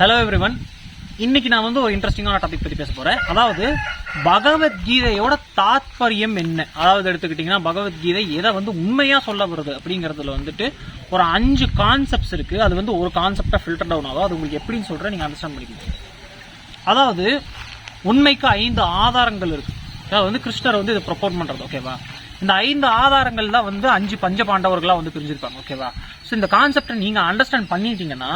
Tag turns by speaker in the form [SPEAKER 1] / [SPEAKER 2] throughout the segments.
[SPEAKER 1] hello everyone இன்னைக்கு நான் வந்து ஒரு இன்ட்ரெஸ்டிங்கான டாபிக் பற்றி பேச போகிறேன் அதாவது பகவத்கீதையோட தாத்பரியம் என்ன அதாவது எடுத்துக்கிட்டிங்கன்னா பகவத்கீதை எதை வந்து உண்மையாக சொல்ல வருது அப்படிங்கிறதுல வந்துட்டு ஒரு அஞ்சு கான்செப்ட்ஸ் இருக்குது அது வந்து ஒரு கான்செப்டாக ஃபில்டர் டவுன் ஆகும் அது உங்களுக்கு எப்படின்னு சொல்கிறேன் நீங்கள் அண்டர்ஸ்டாண்ட் பண்ணிக்கணும் அதாவது உண்மைக்கு ஐந்து ஆதாரங்கள் இருக்குது அதாவது வந்து கிருஷ்ணர் வந்து இதை ப்ரொப்போர்ட் பண்ணுறது ஓகேவா இந்த ஐந்து ஆதாரங்கள் தான் வந்து அஞ்சு பஞ்ச பாண்டவர்களாக வந்து பிரிஞ்சிருப்பாங்க ஓகேவா ஸோ இந்த கான்செப்டை நீங்கள் அண்டர்ஸ்டாண்ட் பண்ணிட்டீங்கன்னா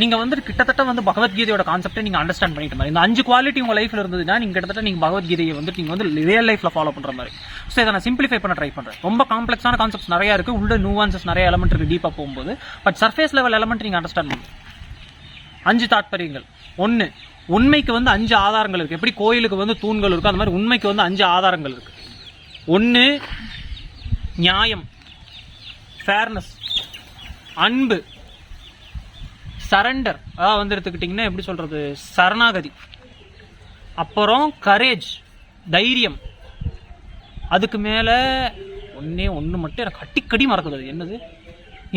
[SPEAKER 1] நீங்க வந்து கிட்டத்தட்ட வந்து பகவத்கீதையோட கான்செப்டை நீங்க அண்டர்ஸ்டாண்ட் பண்ணிட்டு மாதிரி இந்த அஞ்சு குவாலிட்டி உங்க லைஃப்ல இருந்ததுன்னா நீங்க கிட்டத்தட்ட நீங்க பகவத்கீதையை வந்து நீங்க வந்து ரியல் லைஃப்ல ஃபாலோ பண்ற மாதிரி ஸோ இதை நான் சிம்பிளிஃபை பண்ண ட்ரை பண்றேன் ரொம்ப காம்ப்ளெக்ஸான கான்செப்ட்ஸ் நிறைய இருக்கு உள்ள நூவான்சஸ் நிறைய எலமெண்ட் இருக்கு டீப்பா போகும்போது பட் சர்ஃபேஸ் லெவல் எலமெண்ட் நீங்க அண்டர்ஸ்டாண்ட் பண்ணுங்க அஞ்சு தாற்பயங்கள் ஒன்று உண்மைக்கு வந்து அஞ்சு ஆதாரங்கள் இருக்குது எப்படி கோயிலுக்கு வந்து தூண்கள் இருக்கோ அந்த மாதிரி உண்மைக்கு வந்து அஞ்சு ஆதாரங்கள் இருக்குது ஒன்று நியாயம் ஃபேர்னஸ் அன்பு சரண்டர் அதாவது வந்து எடுத்துக்கிட்டிங்கன்னா எப்படி சொல்கிறது சரணாகதி அப்புறம் கரேஜ் தைரியம் அதுக்கு மேலே ஒன்றே ஒன்று மட்டும் எனக்கு அடிக்கடி மறக்குது என்னது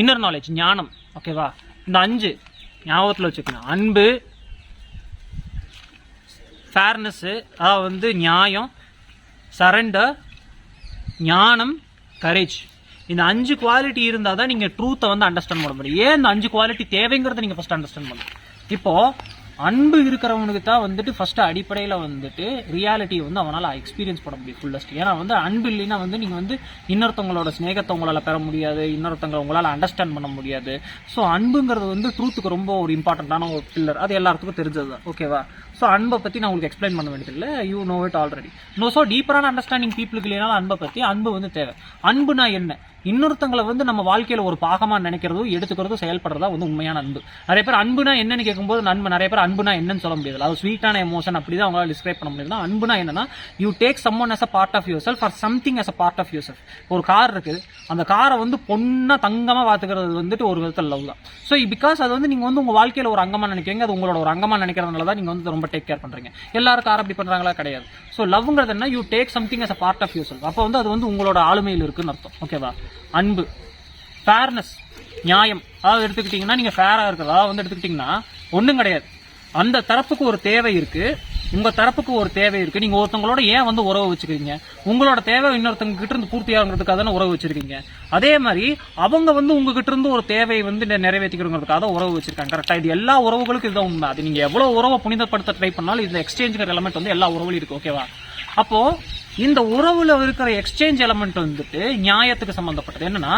[SPEAKER 1] இன்னர் நாலேஜ் ஞானம் ஓகேவா இந்த அஞ்சு ஞாபகத்தில் வச்சுக்கணும் அன்பு ஃபேர்னஸ்ஸு அதாவது வந்து நியாயம் சரண்டர் ஞானம் கரேஜ் இந்த அஞ்சு குவாலிட்டி இருந்தால் தான் நீங்கள் ட்ரூத்தை வந்து அண்டர்ஸ்டாண்ட் பண்ண முடியும் ஏன் இந்த அஞ்சு குவாலிட்டி தேவைங்கிறத நீங்கள் ஃபஸ்ட் அண்டர்ஸ்டாண்ட் பண்ணணும் இப்போது அன்பு இருக்கிறவனுக்கு தான் வந்துட்டு ஃபஸ்ட்டு அடிப்படையில் வந்துட்டு ரியாலிட்டி வந்து அவனால் எக்ஸ்பீரியன்ஸ் பண்ண முடியும் ஃபுல்லஸ்ட் ஏன்னா வந்து அன்பு இல்லைன்னா வந்து நீங்கள் வந்து இன்னொருத்தவங்களோட ஸ்நேகத்தை உங்களால் பெற முடியாது இன்னொருத்தவங்களை உங்களால் அண்டர்ஸ்டாண்ட் பண்ண முடியாது ஸோ அன்புங்கிறது வந்து ட்ரூத்துக்கு ரொம்ப ஒரு இம்பார்ட்டண்ட்டான ஒரு பில்லர் அது எல்லாத்துக்கும் தெரிஞ்சது தான் ஓகேவா ஸோ அன்பை பற்றி நான் உங்களுக்கு எக்ஸ்பிளைன் பண்ண வேண்டியதில்லை you know it already know so டீப்பரான அண்டர்ஸ்டாண்டிங் பீப்புளுக்கு இல்லைனாலும் அன்பை பற்றி அன்பு வந்து தேவை அன்புனா என்ன இன்னொருத்தங்களை வந்து நம்ம வாழ்க்கையில் ஒரு பாகமாக நினைக்கிறதும் எடுத்துக்கிறதும் செயல்படுறதா வந்து உண்மையான அன்பு நிறைய பேர் அன்புனா என்னன்னு கேட்கும்போது நன்மை நிறைய பேர் அன்புனா என்னன்னு சொல்ல முடியாது அது ஸ்வீட்டான எமோஷன் அப்படி தான் அவங்களால டிஸ்கிரைப் பண்ண முடியும் அன்புனா என்னன்னா you take some one as a part of yourself for something as a part of yourself ஒரு கார் இருக்குது அந்த காரை வந்து பொண்ணாக தங்கமாக பார்த்துக்கிறது வந்துட்டு ஒரு விதத்தில் லவ் தான் ஸோ பிகாஸ் அது வந்து நீங்கள் வந்து உங்கள் வாழ்க்கையில் ஒரு அங்கமாக நினைக்கிறீங்க அது உங்களோட ஒரு அங்கமாக நினைக்கிறதுனால தான் நீங்கள் வந்து ரொம்ப டேக் கேர் பண்ணுறீங்க எல்லாரும் கார் அப்படி பண்ணுறாங்களா கிடையாது ஸோ லவ்ங்கிறது என்ன you take something as a part of yourself அப்போ வந்து அது வந்து உங்களோட ஆளுமையில் இருக்குன்னு அர்த்தம் ஓகேவா அன்பு ஃபேர்னஸ் நியாயம் அதாவது எடுத்துக்கிட்டிங்கன்னா நீங்கள் ஃபேராக இருக்கிறதா வந்து எடுத்துக்கிட்டிங்கன்னா ஒன்றும் கிடையாது அந்த தரப்புக்கு ஒரு தேவை இருக்குது உங்க தரப்புக்கு ஒரு தேவை இருக்கு நீங்க ஒருத்தவங்களோட ஏன் வந்து உறவு வச்சுக்கிறீங்க உங்களோட தேவை இன்னொருத்தவங்க கிட்ட இருந்து பூர்த்தி ஆகுறதுக்காக தானே உறவு வச்சிருக்கீங்க அதே மாதிரி அவங்க வந்து உங்ககிட்ட இருந்து ஒரு தேவையை வந்து நிறைவேற்றிக்கிறோங்கிறதுக்காக உறவு வச்சிருக்காங்க கரெக்டா இது எல்லா உறவுகளுக்கும் இதுதான் உண்மை அது நீங்க எவ்வளவு உறவை புனிதப்படுத்த ட்ரை பண்ணாலும் இந்த எக்ஸ்சேஞ்சுங்கிற எலமெண்ட் வந்து எல்லா உறவுலையும் இருக்கு ஓகேவா அப்போ இந்த உறவுல இருக்கிற எக்ஸ்சேஞ்ச் எலமெண்ட் வந்துட்டு நியாயத்துக்கு சம்மந்தப்பட்டது என்னன்னா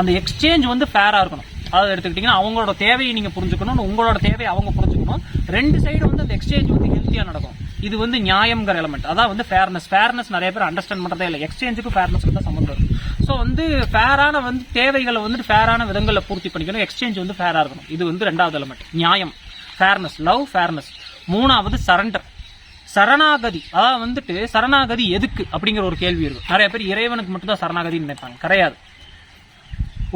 [SPEAKER 1] அந்த எக்ஸ்சேஞ்ச் வந்து ஃபேரா இருக்கணும் அதாவது எடுத்துக்கிட்டீங்கன்னா அவங்களோட தேவையை நீங்க புரிஞ்சுக்கணும் உங்களோட தேவையை அவங்க புரிஞ்சுக்கணும் ரெண்டு சைடு வந்து அந்த எக்ஸ்சேஞ்ச் வந்து தான் நடக்கும் இது வந்து நியாயம்ங்கிற எலமெண்ட் அதான் வந்து ஃபேர்னஸ் ஃபேர்னஸ் நிறைய பேர் அண்டர்ஸ்டாண்ட் பண்ணுறதே இல்லை எக்ஸ்சேஞ்சுக்கு ஃபேர்னஸ்க்கு தான் சம்மந்தம் இருக்கும் ஸோ வந்து ஃபேரான வந்து தேவைகளை வந்துட்டு ஃபேரான விதங்களில் பூர்த்தி பண்ணிக்கணும் எக்ஸ்சேஞ்ச் வந்து ஃபேராக இருக்கணும் இது வந்து ரெண்டாவது எலமெண்ட் நியாயம் ஃபேர்னஸ் லவ் ஃபேர்னஸ் மூணாவது சரண்டர் சரணாகதி அதாவது வந்துட்டு சரணாகதி எதுக்கு அப்படிங்கிற ஒரு கேள்வி இருக்கும் நிறைய பேர் இறைவனுக்கு மட்டும்தான் சரணாகதின்னு நினைப்பாங்க கிடையாது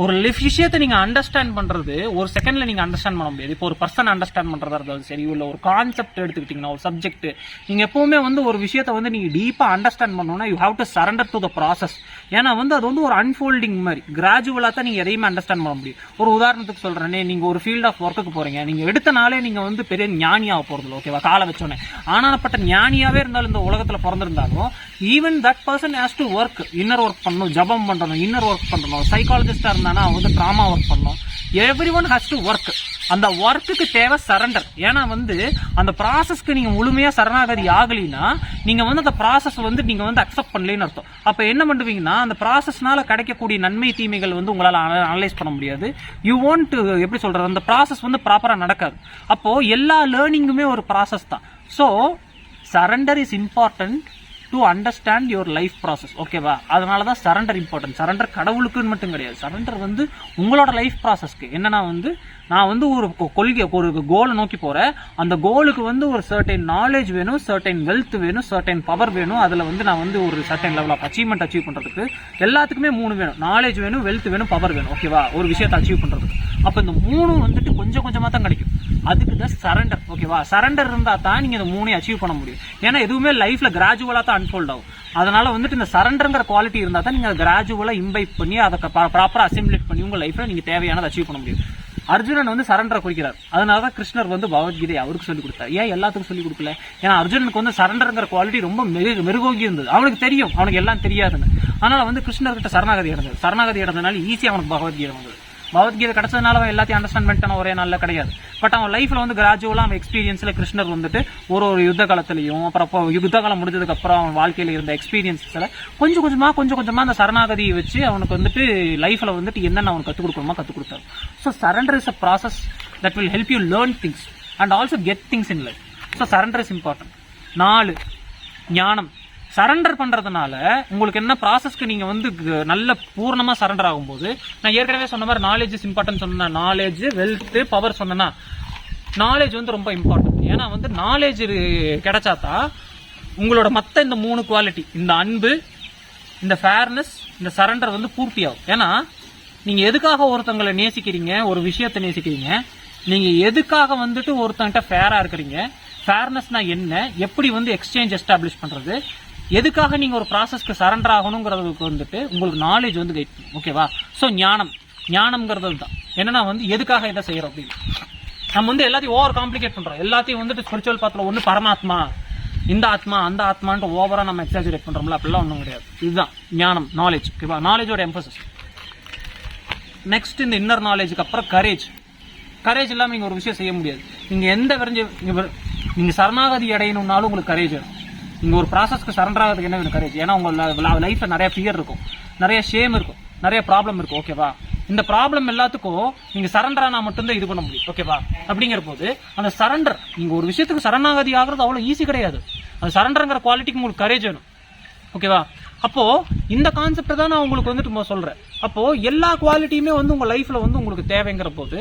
[SPEAKER 1] ஒரு லிஃப் விஷயத்தை நீங்கள் அண்டர்ஸ்டாண்ட் பண்ணுறது ஒரு செகண்டில் நீங்கள் அண்டர்ஸ்டாண்ட் பண்ண முடியாது இப்போ ஒரு பர்சன் அண்டர்ஸ்டாண்ட் பண்ணுறதா இருந்தாலும் சரி இல்ல ஒரு கான்செப்ட் எடுத்துக்கிட்டீங்கன்னா ஒரு சப்ஜெக்ட் நீங்கள் எப்போவுமே வந்து ஒரு விஷயத்தை வந்து நீங்கள் டீப்பாக அண்டர்ஸ்டாண்ட் பண்ணணும்னா you have to surrender to the process ஏன்னா வந்து அது வந்து ஒரு அன்ஃபோல்டிங் மாதிரி கிராஜுவலா தான் நீங்கள் எதையுமே அண்டர்ஸ்டாண்ட் பண்ண முடியும் ஒரு உதாரணத்துக்கு சொல்கிறேனே நீங்கள் ஒரு ஃபீல்ட் ஆஃப் ஒர்க்குக்கு போகிறீங்க நீங்கள் எடுத்த நாளே நீங்கள் வந்து பெரிய ஞானியாக போறது ஓகேவா காலை வச்சோன்னே ஆனால்ப்பட்ட ஞானியாகவே இருந்தாலும் இந்த உலகத்தில் பிறந்திருந்தாலும் even that person has to work inner work பண்ணணும் ஜபம் பண்ணணும் இன்னர் ஒர்க் பண்ணணும் சைக்காலஜிஸ்டாக இருந்தால் என்னன்னா வந்து ட்ராமா ஒர்க் பண்ணோம் every one has to work அந்த ஒர்க்குக்கு தேவை சரண்டர் ஏன்னா வந்து அந்த ப்ராசஸ்க்கு நீங்கள் முழுமையாக சரணாகதி ஆகலைன்னா நீங்கள் வந்து அந்த ப்ராசஸ் வந்து நீங்கள் வந்து அக்செப்ட் பண்ணலன்னு அர்த்தம் அப்போ என்ன பண்ணுவீங்கன்னா அந்த ப்ராசஸ்னால் கிடைக்கக்கூடிய நன்மை தீமைகள் வந்து உங்களால் அனலைஸ் பண்ண முடியாது யூ வாண்ட் எப்படி சொல்கிறது அந்த ப்ராசஸ் வந்து ப்ராப்பராக நடக்காது அப்போது எல்லா லேர்னிங்குமே ஒரு ப்ராசஸ் தான் so surrender is important to understand your life process ஓகேவா அதனால தான் சரண்டர் இம்பார்ட்டன்ட் சரண்டர் கடவுளுக்குன்னு மட்டும் கிடையாது சரண்டர் வந்து உங்களோட லைஃப் ப்ராசஸ்க்கு என்னன்னா வந்து நான் வந்து ஒரு கொள்கை ஒரு கோலை நோக்கி போகிறேன் அந்த கோலுக்கு வந்து ஒரு சர்டைன் நாலேஜ் வேணும் சர்டைன் வெல்த் வேணும் சர்டைன் பவர் வேணும் அதில் வந்து நான் வந்து ஒரு certain level of achievement achieve பண்ணுறதுக்கு எல்லாத்துக்குமே மூணு வேணும் நாலேஜ் வேணும் வெல்த் வேணும் பவர் வேணும் ஓகேவா ஒரு விஷயத்தை அச்சீவ் பண்ணுறதுக்கு அப்போ இந்த மூணும் வந்துட்டு கொஞ்சம் கொஞ்சமாக தான் கிடைக்கும் அதுக்கு தான் சரண்டர் ஓகேவா சரண்டர் இருந்தால் தான் நீங்கள் இந்த மூணையும் அச்சீவ் பண்ண முடியும் ஏன்னா எதுவுமே லைஃப்பில் கிராஜுவலாக தான் அன்ஃபோல்ட் ஆகும் அதனால் வந்துட்டு இந்த சரண்டருங்கிற குவாலிட்டி இருந்தால் தான் நீங்கள் கிராஜுவலாக இம்பைட் பண்ணி அதை ப்ராப்பராக அசிமுலேட் பண்ணி உங்கள் லைஃப்பில் நீங்கள் தேவையானதை அச்சீவ் பண்ண முடியும் அர்ஜுனன் வந்து சரண்டரை குறிக்கிறார் அதனால தான் கிருஷ்ணர் வந்து பகவத்கீதை அவருக்கு சொல்லிக் கொடுத்தார் ஏன் எல்லாத்துக்கும் சொல்லிக் கொடுக்கல ஏன்னா அர்ஜுனனுக்கு வந்து சரண்டருங்கிற குவாலிட்டி ரொம்ப மெருகு மெருகோகி இருந்தது அவனுக்கு தெரியும் அவனுக்கு எல்லாம் தெரியாதுன்னு அதனால் வந்து கிருஷ்ணர்கிட்ட சரணாகதி இடந்தது சரணாகதி அடைந்ததுனால ஈஸியாக அவனுக்கு பகவத்கீதை வந்தது பகவத்கீதை கிடச்சதுனால அவன் எல்லாத்தையும் அண்டர்ஸ்டாண்ட் பண்ணிட்டான ஒரே நாளில் கிடையாது பட் அவன் லைஃப்பில் வந்து கிராஜுவலாக அவன் எக்ஸ்பீரியன்ஸில் கிருஷ்ணர் வந்துட்டு ஒரு ஒரு யுத்த காலத்துலையும் அப்புறம் யுத்த காலம் முடிஞ்சதுக்கப்புறம் அவன் வாழ்க்கையில் இருந்த எக்ஸ்பீரியன்ஸில் கொஞ்சம் கொஞ்சமாக கொஞ்சம் கொஞ்சமாக அந்த சரணாகதியை வச்சு அவனுக்கு வந்துட்டு லைஃப்பில் வந்துட்டு என்னென்ன அவன் கற்றுக் கொடுக்கணுமோ கற்றுக் கொடுத்தாரு so surrender is a process that will help you learn things and also get things in life so surrender is important நாலு ஞானம் சரண்டர் பண்ணுறதுனால உங்களுக்கு என்ன ப்ராசஸ்க்கு நீங்கள் வந்து நல்ல பூர்ணமா சரண்டர் ஆகும்போது நான் ஏற்கனவே சொன்ன மாதிரி நாலேஜ் இஸ் இம்பார்ட்டன்ட் சொன்னேன் நாலேஜ் வெல்த்து பவர் சொன்னேன்னா நாலேஜ் வந்து ரொம்ப இம்பார்ட்டன்ட் ஏன்னா வந்து நாலேஜ் கிடைச்சாதான் உங்களோட மற்ற இந்த மூணு குவாலிட்டி இந்த அன்பு இந்த ஃபேர்னஸ் இந்த சரண்டர் வந்து பூர்த்தி ஆகும் ஏன்னா நீங்கள் எதுக்காக ஒருத்தங்களை நேசிக்கிறீங்க ஒரு விஷயத்தை நேசிக்கிறீங்க நீங்கள் எதுக்காக வந்துட்டு ஒருத்தங்கிட்ட ஃபேராக இருக்கிறீங்க ஃபேர்னஸ்னா என்ன எப்படி வந்து எக்ஸ்சேஞ்ச் எஸ்டாப்ளிஷ் பண்ணுறது எதுக்காக நீங்கள் ஒரு ப்ராசஸ்க்கு சரண்டர் ஆகணுங்கிறதுக்கு வந்துட்டு உங்களுக்கு நாலேஜ் வந்து கைட் பண்ணும் ஓகேவா ஸோ ஞானம் ஞானம்ங்கிறது தான் என்னன்னா வந்து எதுக்காக இதை செய்கிறோம் அப்படின்னு நம்ம வந்து எல்லாத்தையும் ஓவர் காம்ப்ளிகேட் பண்ணுறோம் எல்லாத்தையும் வந்துட்டு ஸ்பிரிச்சுவல் பாத்திரம் ஒன்று பரமாத்மா இந்த ஆத்மா அந்த ஆத்மான்ட்டு ஓவராக நம்ம எக்ஸாஜுரேட் பண்ணுறோம்ல அப்படிலாம் ஒன்றும் கிடையாது இதுதான் ஞானம் நாலேஜ் ஓகேவா நாலேஜோட எம்பசஸ் நெக்ஸ்ட் இந்த இன்னர் நாலேஜுக்கு அப்புறம் கரேஜ் கரேஜ் இல்லாமல் நீங்கள் ஒரு விஷயம் செய்ய முடியாது நீங்கள் எந்த விரைஞ்சு நீங்கள் சரணாகதி அடையணும்னாலும் உங்களுக்கு கரேஜ் வேணும் நீங்கள் ஒரு ப்ராசஸ்க்கு சரண்டர் ஆகிறதுக்கு என்ன வேணும் கரேஜ் ஏன்னா உங்கள் லைஃப்பில் நிறைய ஃபியர் இருக்கும் நிறைய ஷேம் இருக்கும் நிறைய ப்ராப்ளம் இருக்கும் ஓகேவா இந்த ப்ராப்ளம் எல்லாத்துக்கும் நீங்கள் சரண்டர் ஆனால் மட்டும்தான் இது பண்ண முடியும் ஓகேவா அப்படிங்கிற போது அந்த சரண்டர் நீங்கள் ஒரு விஷயத்துக்கு சரணாகதி ஆகிறது அவ்வளோ ஈஸி கிடையாது அந்த சரண்டருங்கிற குவாலிட்டிக்கு உங்களுக்கு கரேஜ் வேணும் ஓகேவா அப்போது இந்த கான்செப்டை தான் நான் உங்களுக்கு வந்துட்டு நம்ம சொல்கிறேன் அப்போது எல்லா குவாலிட்டியுமே வந்து உங்கள் லைஃப்பில் வந்து உங்களுக்கு தேவைங்கிற போது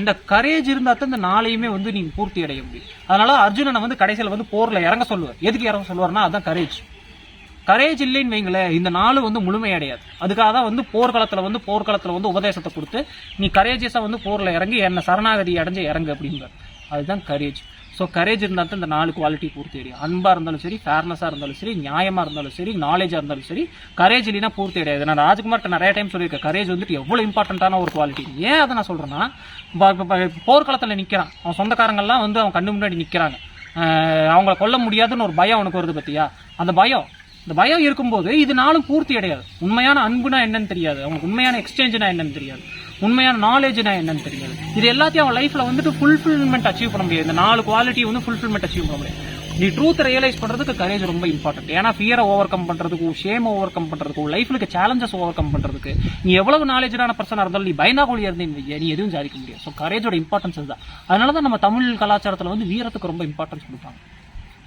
[SPEAKER 1] இந்த கரேஜ் இருந்தால் தான் இந்த நாளையுமே வந்து நீங்கள் பூர்த்தி அடைய முடியும் அதனால் அர்ஜுனனை வந்து கடைசியில் வந்து போரில் இறங்க சொல்லுவார் எதுக்கு இறங்க சொல்லுவார்னா அதுதான் கரேஜ் கரேஜ் இல்லைன்னு வைங்களேன் இந்த நாள் வந்து முழுமையடையாது அதுக்காக தான் வந்து போர்க்களத்தில் வந்து போர்க்களத்தில் வந்து உபதேசத்தை கொடுத்து நீ கரேஜஸாக வந்து போரில் இறங்கி என்ன சரணாகதி அடைஞ்சு இறங்கு அப்படிங்கிற அதுதான் கரேஜ் ஸோ கரேஜ் இருந்தால் தான் இந்த நாலு குவாலிட்டி பூர்த்தி அடையும் அன்பாக இருந்தாலும் சரி ஃபேர்னஸாக இருந்தாலும் சரி நியாயமாக இருந்தாலும் சரி நாலேஜாக இருந்தாலும் சரி கரேஜ் இல்லைன்னா பூர்த்தி அடையாது நான் ராஜ்குமார்கிட்ட நிறைய டைம் சொல்லியிருக்கேன் கரேஜ் வந்துட்டு எவ்வளோ இம்பார்ட்டண்ட்டான ஒரு குவாலிட்டி ஏன் அதை நான் சொல்கிறேன்னா போர்க்காலத்தில் நிற்கிறான் அவன் சொந்தக்காரங்கள்லாம் வந்து அவன் கண்ணு முன்னாடி நிற்கிறாங்க அவங்கள கொல்ல முடியாதுன்னு ஒரு பயம் அவனுக்கு வருது பற்றியா அந்த பயம் இந்த பயம் இருக்கும்போது இது நாளும் பூர்த்தி அடையாது உண்மையான அன்புனா என்னன்னு தெரியாது அவனுக்கு உண்மையான எக்ஸ்சேஞ்சுனா என்னன்னு தெரியாது உண்மையான நாலேஜ் என்னன்னு தெரியாது இது எல்லாத்தையும் அவன் லைஃப்ல வந்துட்டு ஃபுல்ஃபில்மெண்ட் அச்சீவ் பண்ண முடியாது இந்த நாலு குவாலிட்டி வந்து ஃபுல்ஃபில்மெண்ட் அச்சீவ் பண்ண முடியாது நீ ட்ரூத் ரியலைஸ் பண்றதுக்கு கரேஜ் ரொம்ப இம்பார்ட்டன்ட் ஏன்னா ஃபியரை ஓவர் கம் பண்றதுக்கு ஷேம் ஓவர் கம் பண்றதுக்கு லைஃப்லுக்கு சேலஞ்சஸ் ஓவர் கம் பண்றதுக்கு நீ எவ்வளவு நாலேஜான பர்சனாக இருந்தாலும் நீ பயந்தா கோழி இருந்தீங்க நீ எதுவும் சாதிக்க முடியாது ஸோ கரேஜோட இம்பார்ட்டன்ஸ் தான் அதனால தான் நம்ம தமிழ் கலாச்சாரத்தில் வந்து வீரத்துக்கு ரொம்ப இம்பார்ட்டன்ஸ் கொடுப்பாங்க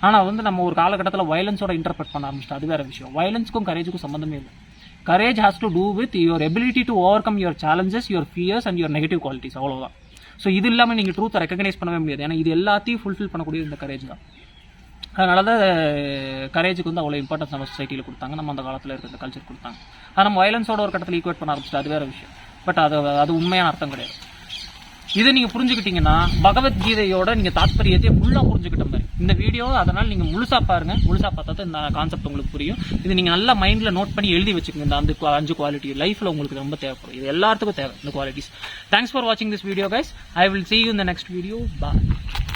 [SPEAKER 1] ஆனால் வந்து நம்ம ஒரு காலகட்டத்தில் வயலன்ஸோட இன்டர்பிரட் பண்ண ஆரம்பிச்சிட்டோம் அது வேற விஷயம் வயலன்ஸுக்கும் கரேஜுக்கும் சம்மந்தமே இல்லை courage has to do with your ability to overcome your challenges your fears and your negative qualities அவ்வளோதான் ஸோ இது இல்லாமல் நீங்கள் ட்ரூத்தை ரெக்கக்னைஸ் பண்ணவே முடியாது ஏன்னா இது எல்லாத்தையும் ஃபுல்ஃபில் பண்ணக்கூடிய இந்த கரேஜ் தான் அதனால தான் கரேஜுக்கு வந்து அவ்வளோ இம்பார்ட்டன்ஸ் நம்ம சொசைட்டியில் கொடுத்தாங்க நம்ம அந்த காலத்தில் இருக்கிற இந்த கல்ச்சர் கொடுத்தாங்க அது நம்ம வயலன்ஸோட ஒரு கட்டத்தில் ஈக்குவேட் பண்ண ஆரம்பிச்சிட்டு அது வேறு விஷயம் பட் அது அது உண்மையான அர்த்தம் கிடையாது இதை நீங்கள் புரிஞ்சுக்கிட்டீங்கன்னா பகவத்கீதையோட நீங்கள் தாத்பரியத்தை ஃபுல்லாக புரிஞ்சுக்கிட்ட இந்த வீடியோ அதனால் நீங்கள் முழுசாக பாருங்கள் முழுசாக பார்த்தா தான் இந்த கான்செப்ட் உங்களுக்கு புரியும் இது நீங்கள் நல்லா மைண்டில் நோட் பண்ணி எழுதி வச்சுக்கோங்க இந்த அந்த அஞ்சு குவாலிட்டி லைஃப்பில் உங்களுக்கு ரொம்ப தேவைப்படும் இது எல்லாத்துக்கும் தேவை இந்த குவாலிட்டிஸ் தேங்க்ஸ் ஃபார் வாட்சிங் this video guys I will see you இந்த நெக்ஸ்ட் வீடியோ பாய்